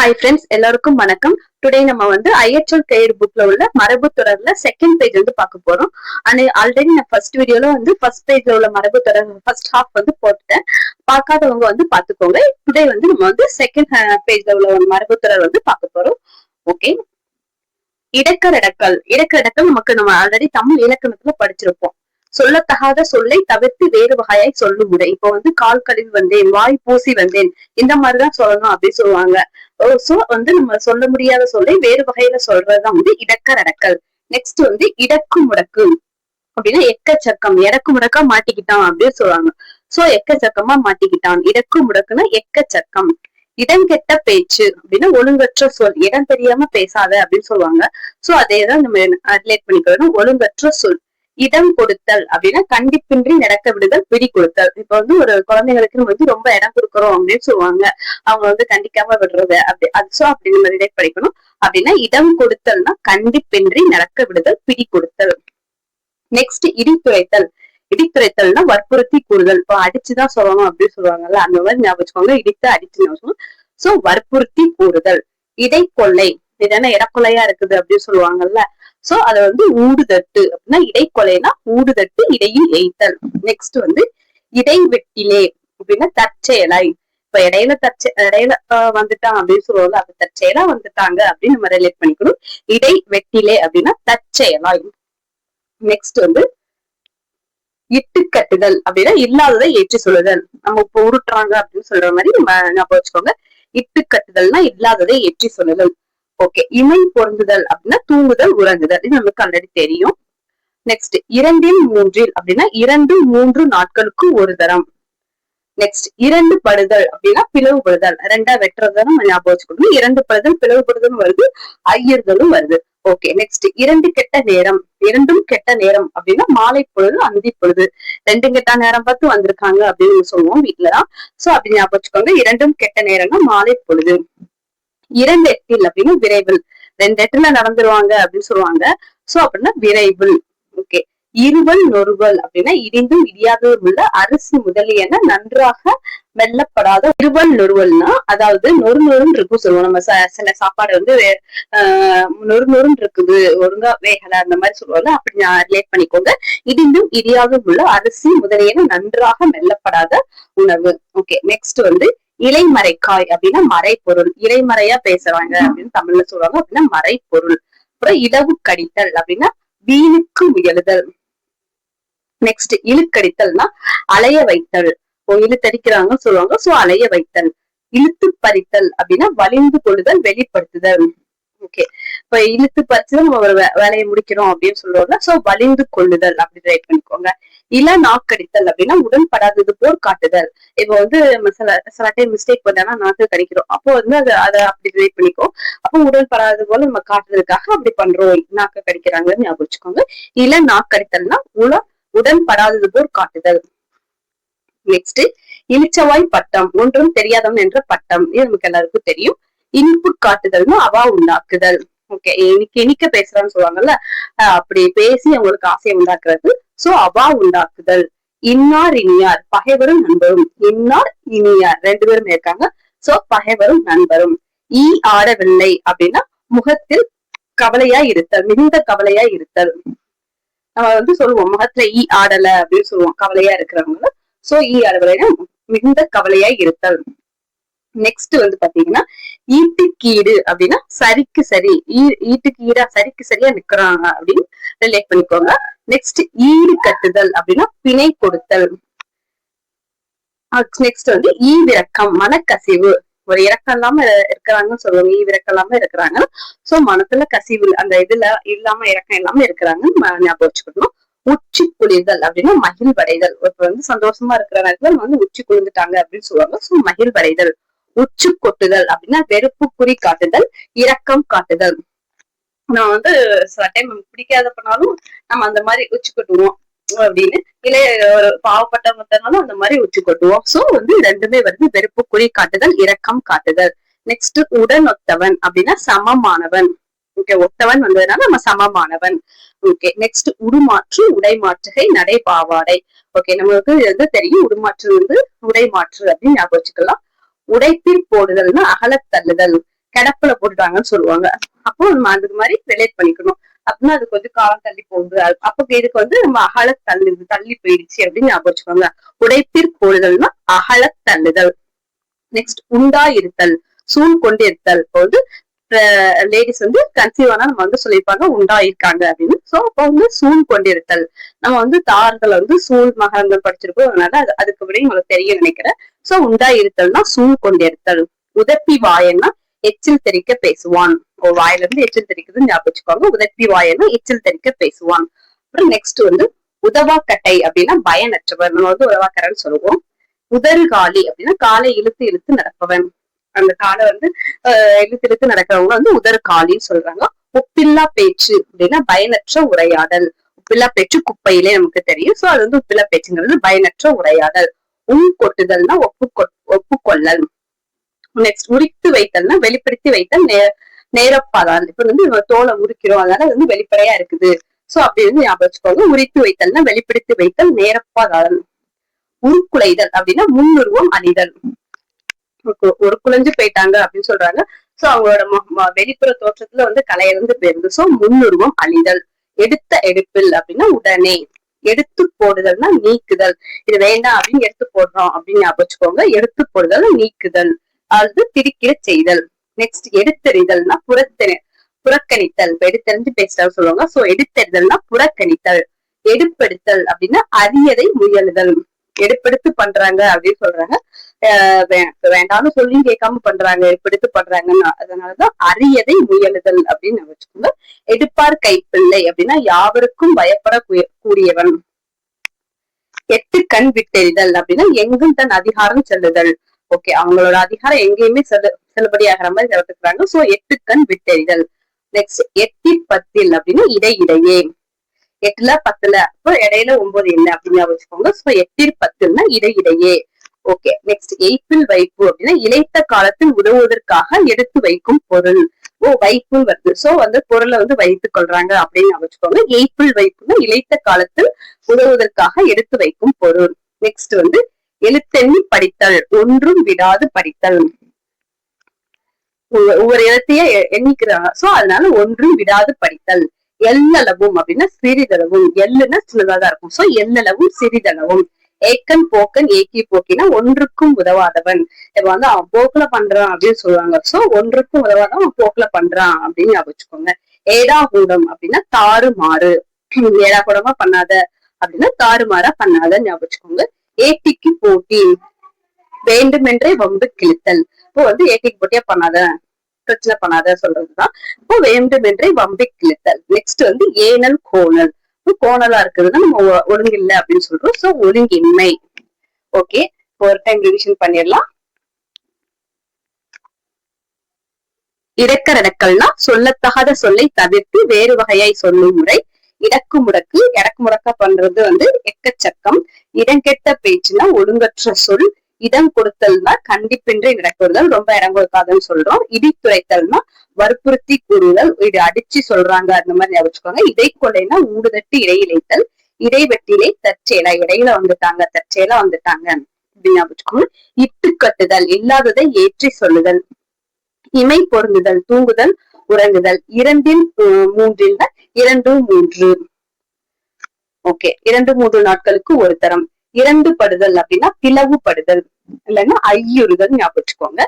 Hi friends எல்லாருக்கும் வணக்கம். Today நம்ம வந்து ஐஎச்எல் கைடு புக்ல உள்ள மரபு தொடர்ல செகண்ட் பேஜ் வந்து பார்க்க போறோம். அண்ட் ஆல்ரெடி நான் ஃபர்ஸ்ட் வீடியோல வந்து ஃபர்ஸ்ட் பேஜ்ல உள்ள மரபு தொடர் ஃபர்ஸ்ட் ஹாஃப் வந்து போட்டுட்டேன். பார்க்காதவங்க வந்து பாத்துக்கோங்க டுடே வந்து நம்ம வந்து செகண்ட் பேஜ்ல uh, உள்ள மரபு தொடர் வந்து பார்க்க போறோம். ஓகே இடக்கரடக்கல் இடக்கரடக்கல் நமக்கு நம்ம ஆல்ரெடி தமிழ் இலக்கணத்துல படிச்சிருப்போம். சொல்லத்தகாத சொல்லை தவிர்த்து வேறு வகையாய் சொல்லும் முறை. இப்போ வந்து கால் கழிவு வந்தேன் வாய் பூசி வந்தேன் இந்த மாதிரிதான் சொல்லணும் அப்படின்னு சொல்லுவாங்க. சோ வந்து நம்ம சொல்ல முடியாத சொல்லை வேறு வகையில சொல்றதுதான் வந்து இடக்கரடக்கல் நெக்ஸ்ட் வந்து இடக்கு முடக்கு. அப்படின்னா எக்கச்சக்கம். இடக்கு முடக்கா மாட்டிக்கிட்டான் அப்படின்னு சொல்லுவாங்க. சோ எக்கச்சக்கமா மாட்டிக்கிட்டான். இடக்கு முடக்குன்னா எக்கச்சக்கம். இடங்கெட்ட பேச்சு அப்படின்னா ஒழுங்கற்ற சொல். இடம் தெரியாம பேசாத அப்படின்னு சொல்லுவாங்க. சோ அதேதான் நம்ம ரிலேட் பண்ணிக்கணும் ஒழுங்கற்ற சொல். இடம் கொடுத்தல் அப்படின்னா கண்டிப்பின்றி நடக்க விடுதல் பிடி கொடுத்தல். இப்ப வந்து ஒரு குழந்தைங்களுக்கு வந்து ரொம்ப இடம் கொடுக்குறோம் அப்படின்னு சொல்லுவாங்க. அவங்க வந்து கண்டிக்காம விடுறது அப்படி அது சோ அப்படி நம்ம ரிலேட் அப்படின்னா இடம் கொடுத்தல்னா கண்டிப்பின்றி நடக்க விடுதல் பிடி கொடுத்தல். நெக்ஸ்ட் இடித்துரைத்தல். இடித்துரைத்தல்னா வற்புறுத்தி கூறுதல். இப்போ அடிச்சுதான் சொல்லணும் அப்படின்னு சொல்லுவாங்கல்ல அந்த மாதிரி ஞாபகம் இடித்து அடிச்சு ஞாபகம் சோ வற்புறுத்தி கூறுதல். இடைக்கொள்ளை என்ன இடக்கொலையா இருக்குது அப்படின்னு சொல்லுவாங்கல்ல சோ அத வந்து ஊடுதட்டு. அப்படின்னா இடைக்கொலைனா ஊடுதட்டு இடையில் எய்த்தல். நெக்ஸ்ட் வந்து இடைவெட்டிலே அப்படின்னா தற்செயலாய். இப்ப இடையில தற்செ இடையில வந்துட்டான் அப்படின்னு சொல்லுவோம்ல அது தற்செயலா வந்துட்டாங்க அப்படின்னு நம்ம ரிலேட் பண்ணிக்கணும். இடை வெட்டிலே அப்படின்னா தற்செயலாய். நெக்ஸ்ட் வந்து இட்டு கட்டுதல் அப்படின்னா இல்லாததை ஏற்றி சொல்லுதல். நம்ம இப்ப உருட்டுறாங்க அப்படின்னு சொல்ற மாதிரி நம்ம ஞாபகம் வச்சுக்கோங்க. இட்டு கட்டுதல்னா இல்லாததை ஏற்றி சொல்லுதல். ஓகே இமை பொருந்துதல் அப்படின்னா தூங்குதல் உறங்குதல். இது நமக்கு ஆல்ரெடி தெரியும். நெக்ஸ்ட் இரண்டில் மூன்றில் அப்படின்னா இரண்டு மூன்று நாட்களுக்கு ஒரு தரம். நெக்ஸ்ட் இரண்டு படுதல் அப்படின்னா பிளவுபடுதல் ரெண்டா வெட்டுறதும் ஞாபகம் வச்சுக்கணும். இரண்டு படுதல் பிளவுபடுதலும் வருது ஐயர்களும் வருது. ஓகே நெக்ஸ்ட் இரண்டு கெட்ட நேரம். இரண்டும் கெட்ட நேரம் அப்படின்னா மாலை பொழுது அந்தி பொழுது. ரெண்டு கெட்ட நேரம் பார்த்து வந்திருக்காங்க அப்படின்னு சொல்லுவோம் வீட்டுலதான் சோ அப்படி ஞாபகம் வச்சுக்கோங்க. இரண்டும் கெட்ட நேரம்னா மாலை பொழுது. இரண்டு எட்டில் அப்படின்னு விரைவில். ரெண்டு எட்டுல நடந்துருவாங்க அப்படின்னு சொல்லுவாங்க. சோ அப்படின்னா விரைவில். ஓகே இருவல் நொறுவல் அப்படின்னா இடிந்தும் இடியாததும் உள்ள அரிசி முதலியன நன்றாக மெல்லப்படாத இருவல் நொறுவல்னா அதாவது நொறு நொறுன்னு இருக்கும் சொல்லுவோம். நம்ம சில சாப்பாடு வந்து ஆஹ் நொறு நொறுன்னு இருக்குது. ஒழுங்கா வேகல அந்த மாதிரி சொல்லுவாங்க அப்படி ரிலேட் பண்ணிக்கோங்க. இடிந்தும் இடியாததும் உள்ள அரிசி முதலியன நன்றாக மெல்லப்படாத உணவு. ஓகே நெக்ஸ்ட் வந்து இலைமறைக்காய் அப்படின்னா மறைப்பொருள். இலைமறையா பேசுறாங்க அப்படின்னு தமிழ்ல சொல்லுவாங்க. அப்படின்னா மறைப்பொருள். அப்புறம் இடவு கடித்தல் அப்படின்னா வீணுக்கு முயலுதல் நெக்ஸ்ட் இழுக்கடித்தல்னா அலைய வைத்தல். இழுத்தடிக்கிறாங்கன்னு சொல்லுவாங்க. சோ அலைய வைத்தல். இழுத்து பறித்தல் அப்படின்னா வலிந்து கொள்ளுதல் வெளிப்படுத்துதல். ஓகே இப்ப இழுத்து பறிச்சுதான் நம்ம ஒரு வேலையை முடிக்கிறோம் அப்படின்னு சொல்றோம்ல சோ வலிந்து கொள்ளுதல் அப்படி ரைட் பண்ணிக்கோங்க. இள நாக்கடித்தல் அப்படின்னா உடன்படாதது போல் காட்டுதல். இப்ப வந்து சில சில டைம் மிஸ்டேக் பண்ணா நாக்கு கடிக்கிறோம். அப்போ வந்து அது அதை அப்படி ரைட் பண்ணிக்கோ. அப்போ உடன்படாதது போல நம்ம காட்டுறதுக்காக அப்படி பண்றோம். நாக்க கடிக்கிறாங்கன்னு ஞாபகம் வச்சுக்கோங்க. இள நாக்கடித்தல்னா உல உடன்படாதது போல் காட்டுதல். நெக்ஸ்ட் இளிச்சவாய் பட்டம். ஒன்றும் தெரியாதவன் என்ற பட்டம். இது நமக்கு எல்லாருக்கும் தெரியும். இனிப்பு காட்டுதல்னா அவா உண்டாக்குதல். ஓகே இன்னைக்கு இனிக்க பேசுறான்னு சொல்லுவாங்கல்ல அப்படி பேசி அவங்களுக்கு ஆசையை உண்டாக்குறது. சோ அவா உண்டாக்குதல். இன்னார் இனியார். பகைவரும் நண்பரும். இன்னார் இனியார். ரெண்டு பேரும் இருக்காங்க. சோ பகைவரும் நண்பரும். ஈ ஆடவில்லை அப்படின்னா முகத்தில் கவலையா இருத்தல் மிகுந்த கவலையா இருத்தல். நம்ம வந்து சொல்லுவோம் முகத்துல ஈ ஆடல அப்படின்னு சொல்லுவோம் கவலையா இருக்கிறவங்க சோ ஈ ஆடவில்லைன்னா மிகுந்த கவலையா இருத்தல். நெக்ஸ்ட் வந்து பாத்தீங்கன்னா ஈட்டுக்கீடு அப்படின்னா சரிக்கு சரி ஈட்டுக்கீடா சரிக்கு சரியா நிக்கிறாங்க அப்படின்னு ரிலேட் பண்ணிக்கோங்க. நெக்ஸ்ட் ஈடு கட்டுதல் அப்படின்னா பிணை கொடுத்தல். நெக்ஸ்ட் வந்து ஈவிரக்கம் மனக்கசிவு. ஒரு இறக்கம் இல்லாம இருக்கிறாங்கன்னு சொல்லுவாங்க ஈவிரக்கம் இல்லாம இருக்கிறாங்க. சோ மனத்துல கசிவு அந்த இதுல இல்லாம இறக்கம் இல்லாம இருக்கிறாங்கன்னு ஞாபகம் வச்சுக்கணும். உச்சி குளிர்தல் அப்படின்னா மகிழ்வடைதல். இப்ப வந்து சந்தோஷமா இருக்கிற நேரத்துல வந்து உச்சி குளிர்ந்துட்டாங்க அப்படின்னு சொல்லுவாங்க. சோ மகிழ்வடைதல். உச்சு கொட்டுதல் அப்படின்னா வெறுப்பு குறி காட்டுதல் இரக்கம் காட்டுதல். நான் வந்து சில டைம் பிடிக்காத பண்ணாலும் நம்ம அந்த மாதிரி உச்சி கொட்டுவோம் அப்படின்னு. இல்ல ஒரு பாவப்பட்டவங்கனாலும் அந்த மாதிரி உச்சு கொட்டுவோம் சோ வந்து ரெண்டுமே வந்து வெறுப்பு குறி காட்டுதல் இரக்கம் காட்டுதல். நெக்ஸ்ட் உடனொத்தவன் அப்படின்னா சமமானவன். ஓகே ஒத்தவன் வந்ததுனால நம்ம சமமானவன். ஓகே நெக்ஸ்ட் உருமாற்று உடைமாற்றுகை நடைபாவாடை. ஓகே நம்மளுக்கு வந்து தெரியும் உருமாற்று வந்து உடைமாற்று அப்படின்னு ஞாபகம் வச்சுக்கலாம். உடைப்பில் போடுதல்னா அகலத்தள்ளுதல் கிடப்புல போட்டுட்டாங்கன்னு சொல்லுவாங்க. அப்போ நம்ம அதுக்கு மாதிரி ரிலேட் பண்ணிக்கணும். அப்படின்னா அது கொஞ்சம் காலம் தள்ளி போகுது. அப்ப இதுக்கு வந்து நம்ம அகல தள்ளுது தள்ளி போயிடுச்சு அப்படின்னு ஞாபகம் வச்சுக்கோங்க. உடைப்பிற் கோடுதல்னா அகல தள்ளுதல். நெக்ஸ்ட் உண்டா இருத்தல் சூழ் கொண்டு இருத்தல் இப்போ வந்து லேடிஸ் வந்து கன்சீவ் ஆனா நம்ம வந்து சொல்லியிருப்பாங்க உண்டா இருக்காங்க அப்படின்னு. சோ அப்போ வந்து சூழ் கொண்டிருத்தல். நம்ம வந்து தார்களை வந்து சூழ் மகரங்கள் படிச்சிருக்கோம். அதனால அது அதுக்கு விட உங்களுக்கு தெரிய நினைக்கிறேன். சோ உண்டா இருத்தல்னா சூழ் கொண்டிருத்தல் உதப்பி வாயன்னா எச்சில் தெரிக்க பேசுவான். ஓ, வாயில இருந்து எச்சில் தெரிக்கிறது ஞாபகம் வச்சுக்கோங்க உதப்பி வாயன்னா எச்சில் தெரிக்க பேசுவான். அப்புறம் நெக்ஸ்ட் வந்து உதவாக்கட்டை அப்படின்னா பயனற்றவர். நம்ம வந்து உதவாக்கரன்னு சொல்லுவோம். உதறுகாலி அப்படின்னா காலை இழுத்து இழுத்து நடப்பவன். அந்த காலை வந்து இழுத்து இழுத்து நடக்கிறவங்க வந்து உதறுகாலின்னு சொல்றாங்க. உப்பில்லா பேச்சு அப்படின்னா பயனற்ற உரையாடல். உப்பில்லா பேச்சு குப்பையிலே நமக்கு தெரியும். சோ அது வந்து உப்பில்லா பேச்சுங்கிறது பயனற்ற உரையாடல். உன் கொட்டுதல்னா ஒப்பு ஒப்புக்கொள்ளல். நெக்ஸ்ட் உரித்து வைத்தல்னா வெளிப்படுத்தி வைத்தல் நே நேரப்பாதான். இப்ப வந்து நம்ம தோலை உரிக்கிறோம் அதனால அது வந்து வெளிப்படையா இருக்குது. சோ அப்படி வந்து ஞாபகம் வச்சுக்கோங்க. உரித்து வைத்தல்னா வெளிப்படுத்தி வைத்தல் நேரப்பாதான் உருக்குலைதல் அப்படின்னா முன்னுருவம் அணிதல். ஒரு- ஒரு குலைஞ்சு போயிட்டாங்க அப்படின்னு சொல்றாங்க. சோ அவங்களோட வெளிப்புற தோற்றத்துல வந்து கலையிறந்து போயிருந்து. சோ முன்னுருவம் அணிதல். எடுத்த எடுப்பில் அப்படின்னா உடனே. எடுத்து போடுதல்னா நீக்குதல். இது வேண்டாம் அப்படின்னு எடுத்து போடுறோம் அப்படின்னு ஞாபகம் வச்சுக்கோங்க. எடுத்து போடுதல் நீக்குதல். அது திரிக்கிற செய்தல். நெக்ஸ்ட் எடுத்தெறிதல்னா புறத்தெறி புறக்கணித்தல். இப்ப எடுத்தெறிஞ்சு பேசுறாங்க சொல்லுவாங்க. சோ எடுத்தெறிதல்னா புறக்கணித்தல். எடுப்படுத்தல் அப்படின்னா அரியதை முயலுதல். எடுப்பெடுத்து பண்றாங்க அப்படின்னு சொல்றாங்க. வேண்டாம்னு சொல்லி கேட்காம பண்றாங்க எடுப்பெடுத்து பண்றாங்கன்னா அதனாலதான் அரியதை முயலுதல் அப்படின்னு வச்சுக்கோங்க. எடுப்பார் கைப்பிள்ளை அப்படின்னா யாவருக்கும் பயப்பட கூடியவன். எட்டு கண் விட்டெறிதல் அப்படின்னா எங்கும் தன் அதிகாரம் செல்லுதல். ஓகே அவங்களோட அதிகாரம் எங்கேயுமே செல்லு செல்லுபடி ஆகிற மாதிரி நடத்துக்கிறாங்க சோ எட்டு கண் விட்டெறிதல். நெக்ஸ்ட் எட்டி பத்தில் அப்படின்னா இடையிடையே. எட்டுல பத்துல. அப்போ இடையில ஒன்பது என்ன அப்படின்னு வச்சுக்கோங்க. சோ எட்டில் பத்துன்னா இடையிடையே. இடையே ஓகே நெக்ஸ்ட் எய்ப்பில் வைப்பு அப்படின்னா இளைத்த காலத்தில் உதவுவதற்காக எடுத்து வைக்கும் பொருள். ஓ வைப்புன்னு வருது. சோ வந்து பொருளை வந்து வைத்துக் கொள்றாங்க அப்படின்னு வச்சுக்கோங்க. எய்ப்பில் வைப்புன்னா இழைத்த காலத்தில் உதவுவதற்காக எடுத்து வைக்கும் பொருள். நெக்ஸ்ட் வந்து எழுத்தெண்ணி படித்தல் ஒன்றும் விடாது படித்தல். ஒவ்வொரு- ஒவ்வொரு எழுத்தையே எண்ணிக்கிறாங்க சோ அதனால ஒன்றும் விடாது படித்தல். எல்லளவும் அப்படின்னா சிறிதளவும். எல்லுன்னா சின்னதா தான் இருக்கும். சோ எல்லளவும் சிறிதளவும். ஏக்கன் போக்கன் ஏக்கி போக்கினா ஒன்றுக்கும் உதவாதவன். இப்ப வந்து அவன் போக்குல பண்றான் அப்படின்னு சொல்லுவாங்க. சோ ஒன்றுக்கும் உதவாதவன் அவன் போக்குல பண்றான் அப்படின்னு ஞாபகம் வச்சுக்கோங்க. ஏடா கூடம் அப்படின்னா தாறு மாறு. ஏடா கூடமா பண்ணாத அப்படின்னா தாறுமாறா பண்ணாத ஞாபகம் வச்சுக்கோங்க. ஏட்டிக்கு போட்டி. வேண்டுமென்றே வம்பு கிழித்தல். இப்போ வந்து ஏட்டிக்கு போட்டியா பண்ணாத. பிரச்சனை பண்ணாத சொல்றதுதான். இப்போ வேண்டுமென்றே வம்பிக் கிழித்தல். நெக்ஸ்ட் வந்து ஏனல் கோணல். கோணலா இருக்குதுன்னா நம்ம ஒழுங்கில்லை அப்படின்னு சொல்றோம். சோ ஒழுங்கின்மை. ஓகே ஒரு டைம் ரிவிஷன் பண்ணிடலாம். இடக்கரடக்கல்னா சொல்லத்தகாத சொல்லை தவிர்த்து வேறு வகையாய் சொல்லும் முறை. இடக்கு முடக்கு இடக்கு முடக்க பண்றது வந்து எக்கச்சக்கம். இடங்கெட்ட பேச்சுனா ஒழுங்கற்ற சொல். இடம் கொடுத்தல்னா கண்டிப்பின்றி நடக்குறுதல் ரொம்ப இடம் கொடுக்காதுன்னு சொல்றோம். இடி இடித்துரைத்தல்னா வற்புறுத்தி கூறுதல் இது அடிச்சு சொல்றாங்க அந்த மாதிரி ஞாபகம் வச்சுக்கோங்க. கொலைனா ஊடுதட்டி இடையிலைத்தல் இடைவெட்டிலே தற்செயலா இடையில வந்துட்டாங்க தற்செயலா வந்துட்டாங்க அப்படின்னு ஞாபகம் இட்டு கட்டுதல் இல்லாததை ஏற்றி சொல்லுதல் இமை பொருந்துதல் தூங்குதல் உறங்குதல். இரண்டில் மூன்றில் இரண்டு மூன்று. ஓகே. இரண்டு மூன்று நாட்களுக்கு ஒரு தரம். இரண்டு படுதல் அப்படின்னா பிளவுபடுதல் இல்லைன்னா ஐயுறுதல் ஞாபகம் வச்சுக்கோங்க.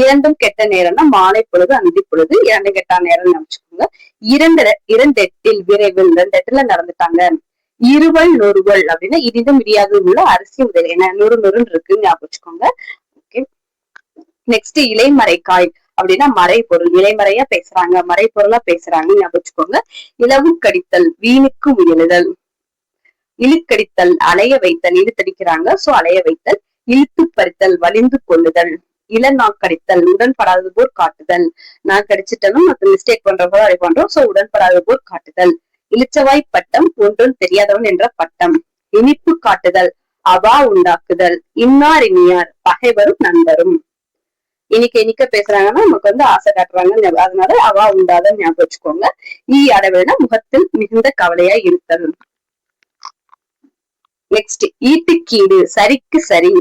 இரண்டும் கெட்ட நேரம்னா மாலை பொழுது அந்தி பொழுது இரண்டு கெட்ட நேரம் ஞாபகம் வச்சுக்கோங்க. இரண்டு இரண்டு எட்டில் விரைவில் ரெண்டு எட்டுல நடந்துட்டாங்க. இருவல் நொறுவல் அப்படின்னா இடிந்தும் இடியாது உள்ள அரிசி முதல் ஏன்னா நொறு நொறுன்னு இருக்கு ஞாபகம் வச்சுக்கோங்க. ஓகே நெக்ஸ்ட் இலைமறைக்காய் அப்படின்னா மறை பொருள் இலைமறையா பேசுறாங்க மறை பொருளா பேசுறாங்க ஞாபகம் வச்சுக்கோங்க. இலவு கடித்தல் வீணுக்கு முயலுதல் இழுக்கடித்தல் அலைய வைத்தல் இழுத்தடிக்கிறாங்க சோ அலைய வைத்தல் இழுத்து பறித்தல் வலிந்து கொள்ளுதல் இளநாக்கடித்தல் உடன்படாதது போர் காட்டுதல். நான் கடிச்சிட்டனும் மத்த மிஸ்டேக் பண்றப்போ அதை பண்றோம். சோ உடன்படாதது போர் காட்டுதல். இளிச்சவாய் பட்டம் ஒன்றும் தெரியாதவன் என்ற பட்டம். இனிப்பு காட்டுதல் அவா உண்டாக்குதல் இன்னார் இனியார் பகைவரும் நண்பரும். இன்னைக்கு இனிக்க பேசுறாங்கன்னா நமக்கு வந்து ஆசை காட்டுறாங்க. அதனால அவா உண்டாத ஞாபகம் வச்சுக்கோங்க. ஈ அடவினா முகத்தில் மிகுந்த கவலையா இருத்தல். நெக்ஸ்ட் ஈட்டுக்கீடு சரிக்கு சரி.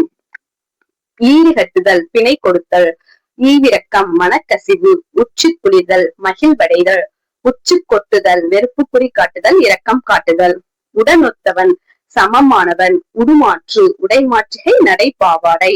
ஈடு கட்டுதல் பிணை கொடுத்தல். ஈவிரக்கம் மனக்கசிவு உச்சி குளிர்தல் மகிழ்வடைதல். உச்சி கொட்டுதல் வெறுப்பு குறி காட்டுதல் இரக்கம் காட்டுதல். உடனொத்தவன் சமமானவன் உடுமாற்று உடைமாற்றுகை நடைபாவாடை.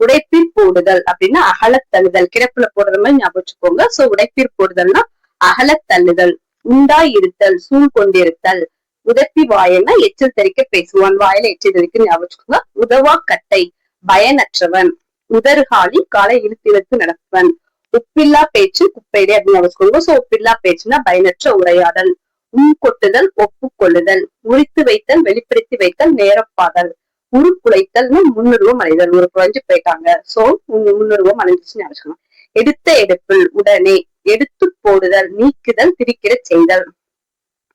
உடைப்பீர் போடுதல் அப்படின்னா அகலத்தள்ளுதல். கிடப்புல போடுற மாதிரி ஞாபகம் வச்சுக்கோங்க. சோ உடைப்பீர் போடுதல்னா அகலத்தள்ளுதல். உண்டாயிருத்தல் சூழ் கொண்டிருத்தல். உதத்தி வாயன்னா எச்சில் தெறிக்க பேசுவான் வாயில எச்சில் தெரிக்க ஞாபகம் உதவா கட்டை பயனற்றவன் உதறுகாலி காலை இழுத்து இழுத்து நடப்பவன். உப்பில்லா பேச்சு குப்பையிலே அப்படின்னு வச்சுக்கோங்க சோ உப்பில்லா பேச்சுன்னா பயனற்ற உரையாடல் உம் கொட்டுதல் ஒப்புக்கொள்ளுதல் உரித்து வைத்தல் வெளிப்படுத்தி வைத்தல் நேரப்பாதல் உருக்குலைத்தல்னு முன்னுருவம் அடைதல். ஒரு குறைஞ்சு போயிட்டாங்க. சோ முன்னுருவம் அடைஞ்சிச்சுன்னு நினைச்சுக்கணும் எடுத்த எடுப்பில் உடனே எடுத்து போடுதல் நீக்குதல் திரிக்கிற செய்தல்.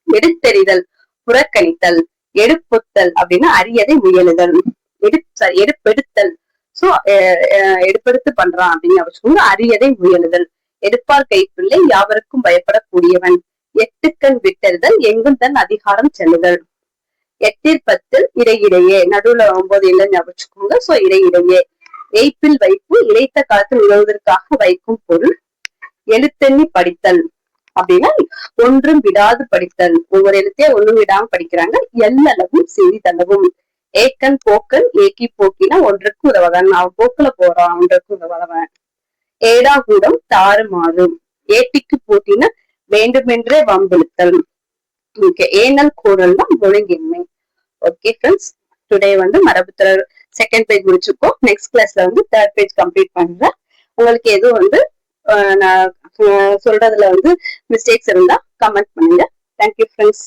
எடுத்தெறிதல் புறக்கணித்தல் எடுப்புத்தல் அப்படின்னா அரியதை முயலுதல் எடு எடுப்பெடுத்தல். சோ எடுப்பெடுத்து பண்றான் அப்படின்னு வச்சுக்கோங்க அரியதை முயலுதல். எடுப்பார் கைப்பிள்ளை யாவருக்கும் பயப்படக்கூடியவன். எட்டுக்கண் விட்டறிதல் எங்கும் தன் அதிகாரம் செல்லுதல். எட்டில் பத்தில் இடையிடையே நடுவுல ஒன்பது இல்லை வச்சுக்கோங்க. சோ இடையிடையே எய்ப்பில் வைப்பு இழைத்த காலத்தில் உதவுவதற்காக வைக்கும் பொருள். எழுத்தெண்ணி படித்தல். அப்படின்னா ஒன்றும் விடாது படித்தல். ஒவ்வொரு எழுத்தையே ஒன்றும் விடாம படிக்கிறாங்க. எல்லளவும் சிறிதளவும் ஏக்கன் போக்கன் ஏக்கி போக்கினா ஒன்றுக்கு உதவதான். அவன் போக்குல போறான் ஒன்றுக்கு உதவதவன். ஏடா கூடம் தாறுமாறு ஏட்டிக்கு போட்டினா வேண்டுமென்றே வம்பிழுத்தல். ஓகே ஏனல் கூடல்னா ஒழுங்கின்மை ஓகே ஃப்ரெண்ட்ஸ் டுடே வந்து மரபுத்தரர் செகண்ட் பேஜ் முடிச்சுக்கோ. நெக்ஸ்ட் கிளாஸ்ல வந்து தேர்ட் பேஜ் கம்ப்ளீட் பண்றேன். உங்களுக்கு எதுவும் வந்து நான் சொல்றதுல வந்து மிஸ்டேக்ஸ் இருந்தா கமெண்ட் பண்ணுங்க. Thank you friends